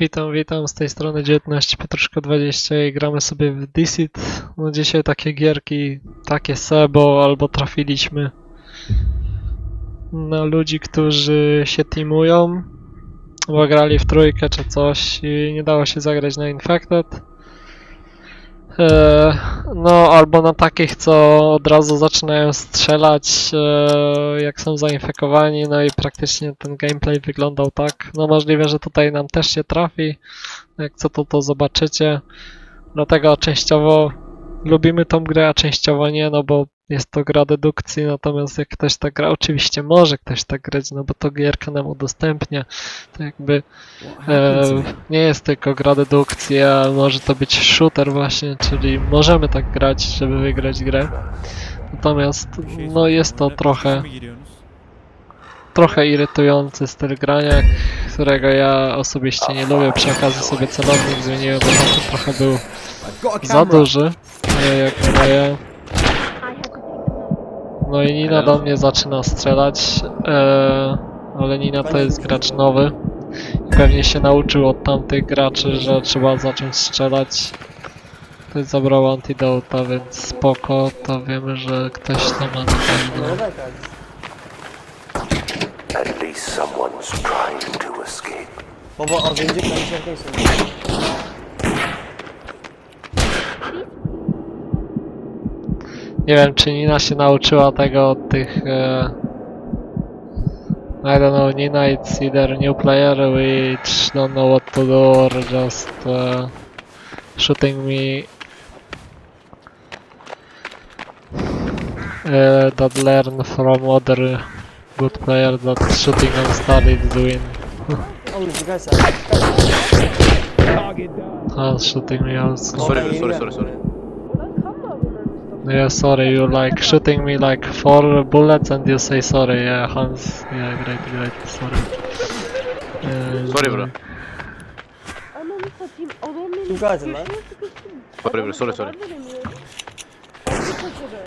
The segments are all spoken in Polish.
Witam, witam, z tej strony 19 Pietruszko 20 i gramy sobie w Dicit. No dzisiaj takie gierki, takie sebo, albo trafiliśmy na ludzi, którzy się teamują, bo grali w trójkę czy coś i nie dało się zagrać na Infected. Eee, no, albo na takich, co od razu zaczynają strzelać, eee, jak są zainfekowani, no i praktycznie ten gameplay wyglądał tak. No, możliwe, że tutaj nam też się trafi. Jak co to, to zobaczycie. Dlatego częściowo lubimy tą grę, a częściowo nie, no bo jest to gra dedukcji, natomiast jak ktoś tak gra, oczywiście może ktoś tak grać, no bo to gierka nam udostępnia. To jakby E, nie jest tylko gra dedukcji, a może to być shooter właśnie, czyli możemy tak grać, żeby wygrać grę. Natomiast no jest to trochę, trochę irytujący styl grania, którego ja osobiście nie lubię. Przy okazji sobie celownik zmieniłem, bo trochę był za duży, jak moje. No i Nina do mnie zaczyna strzelać, e, ale Nina to jest gracz nowy. I pewnie się nauczył od tamtych graczy, że trzeba zacząć strzelać. Ktoś zabrał antidota, więc spoko, to wiemy, że ktoś tam ma na pewno. At least someone's trying to escape. Baba az önce konuşarken Nie wiem, czy Nina się nauczyła tego od tych... E... I don't know, Nina it's either new player which don't know what to do or just uh, shooting me uh, that learn from other good player that shooting on star is doing uh, shooting me also. Sorry, sorry, sorry, sorry. Yeah, sorry, you like shooting me like four bullets and you say sorry, yeah, Hans. Yeah, great, great, sorry. Uh, Sorry, bro. Ananı satayım adam beni Kim katil lan? köşeye sıkıştırdı. Sorry, bro, Adam sorry, zarar sorry. veremiyor. Nasıl kaçırır?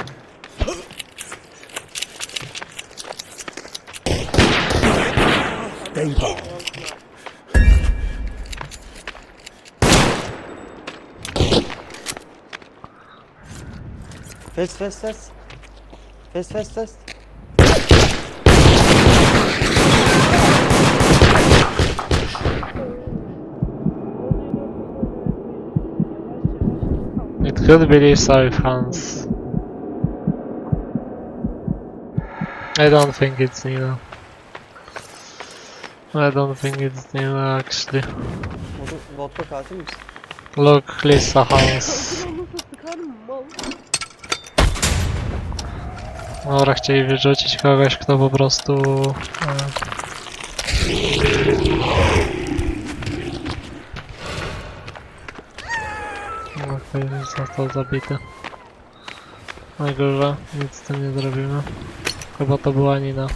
Fest fest fest. Fest fest fest. It could be this, Hans. I don't think it's Nina. I don't think it's Nina actually. Botu, botta katil misin? Look, Lisa Hans. Dobra, chcieli wyrzucić kogoś, kto po prostu... E... No, ktoś został zabity. Najgorzej, nic z tym nie zrobimy. Chyba to była Nina.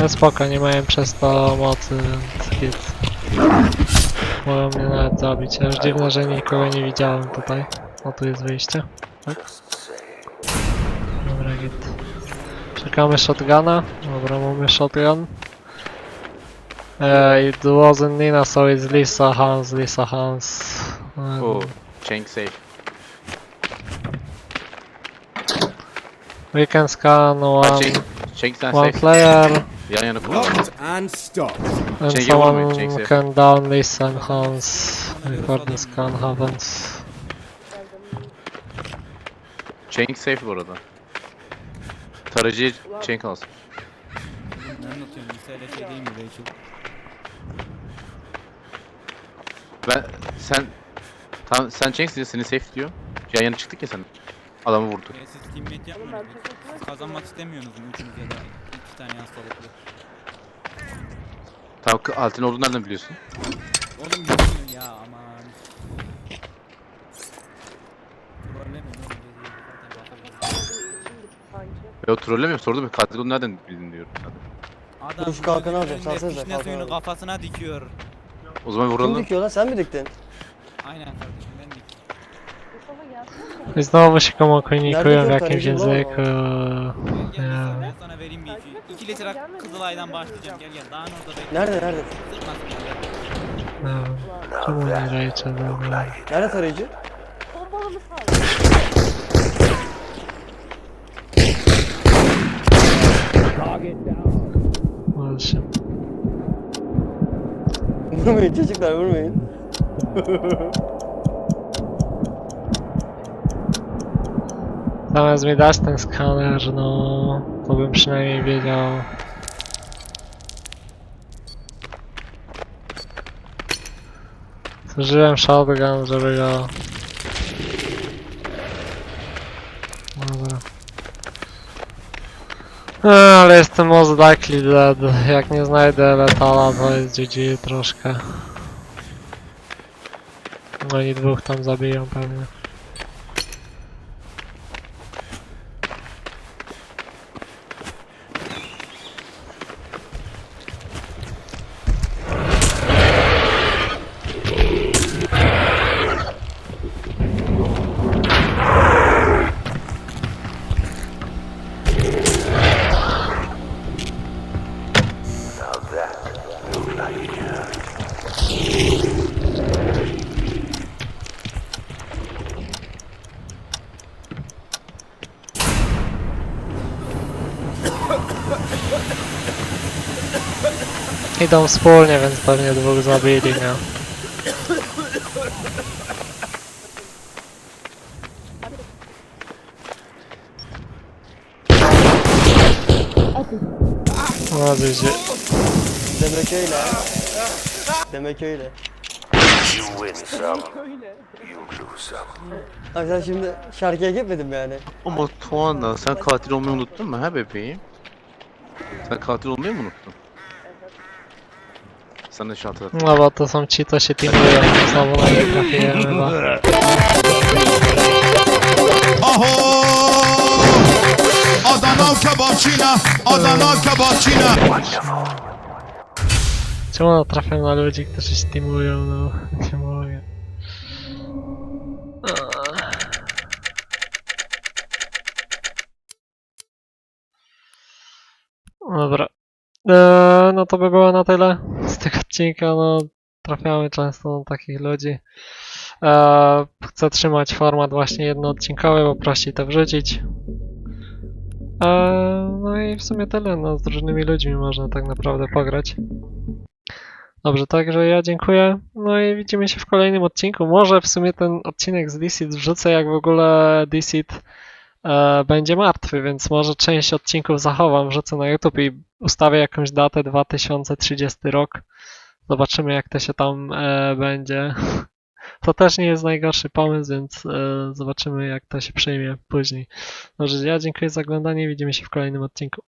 No spoko, nie mają przez to mocy, więc hit. Mogą mnie nawet zabić. Aż dziwne, że nikogo nie widziałem tutaj. O, tu jest wyjście. Just say. Dobra, git. Czekamy shotguna. Dobra, mamy shotgun. Uh, it wasn't Nina, so it's Lisa Hans, Lisa Hans. Um, Oh, Cenk safe. We can scan Ha, one, Cenk, Cenk sen one safe. player, Yan yana koy. Locked and stopped. and Change your one, someone safe. can down Lisa and Hans before the scan happens. Cenk safe bu arada. Tarayıcı Cenk alsın. Ne anlatıyorsun? Lisede şey değil mi Rachel? Ben sen tam sen Cenk'sin seni safe diyor. Yan yana çıktık ya sen. Adamı vurdu. E, siz teammate yapmıyorsunuz. takılsına Kazanmak istemiyorsunuz mu üçünüz ya da iki tane hastalıklı? Tamam k- Altin olduğunu nereden biliyorsun? Oğlum bilmiyorum ya aman. Trollemiyorum oğlum. geziyor zaten bakarım. şimdi sanki. Ya trollemiyorum sordum. Katil olduğunu nereden bildin diyorum. Adam Dur şu kalkanı alacağım, gözünün önünde salsanıza fişne kalkanı suyunu kafasına dikiyor. O zaman Kim vuralım. dikiyor lan sen mi diktin? Aynen kardeşim ben diktim. Mustafa I znowu się komu komunikują w Nerede jakimś języku. Gel ben sana vereyim bir iki. İki litre Kızılay'dan başlayacağım. Gel gel. Daha ne orada bekle. Nerede nerede? Sırtmasın gel. Wiem. Czemu nie. Nerede tarayıcı? Bombalımı sal. Właśnie. Vurmayın çocuklar vurmayın. Zamiast mi dać ten skaner, no to bym przynajmniej wiedział. Zużyłem shotgun, żeby go... Dobra. A, ale jestem most likely dead. Jak nie znajdę letala, to jest GG troszkę. No i dwóch tam zabiją pewnie. Idą wspólnie, więc pewnie dwóch zabili, nie? No wiecie, Demek öyle. Demek öyle. sen şimdi şarkıya gitmedim yani. Ama Tuana sen katil olmayı unuttun mu ha bebeğim? Sen katil olmayı mı unuttun? Şu hatırlat. no bo to są ci, co się teamują, znowu na nie trafiłem chyba. Aho! Adana kebapçına, Adana kebapçına. Czemu trafiam na ludzi, którzy się teamują, no nie mogę. Dobra. Eee, no to by było na tyle z tego odcinka. No, trafiamy często na takich ludzi. Eee, chcę trzymać format właśnie jednoodcinkowy, bo prościej to wrzucić. Eee, no i w sumie tyle. No, z różnymi ludźmi można tak naprawdę pograć. Dobrze, także ja dziękuję. No i widzimy się w kolejnym odcinku. Może w sumie ten odcinek z Deceit wrzucę, jak w ogóle Deceit e, będzie martwy, więc może część odcinków zachowam, wrzucę na YouTube i ustawię jakąś datę 2030 rok. Zobaczymy, jak to się tam e, będzie. To też nie jest najgorszy pomysł, więc e, zobaczymy, jak to się przyjmie później. Dobrze, ja dziękuję za oglądanie widzimy się w kolejnym odcinku.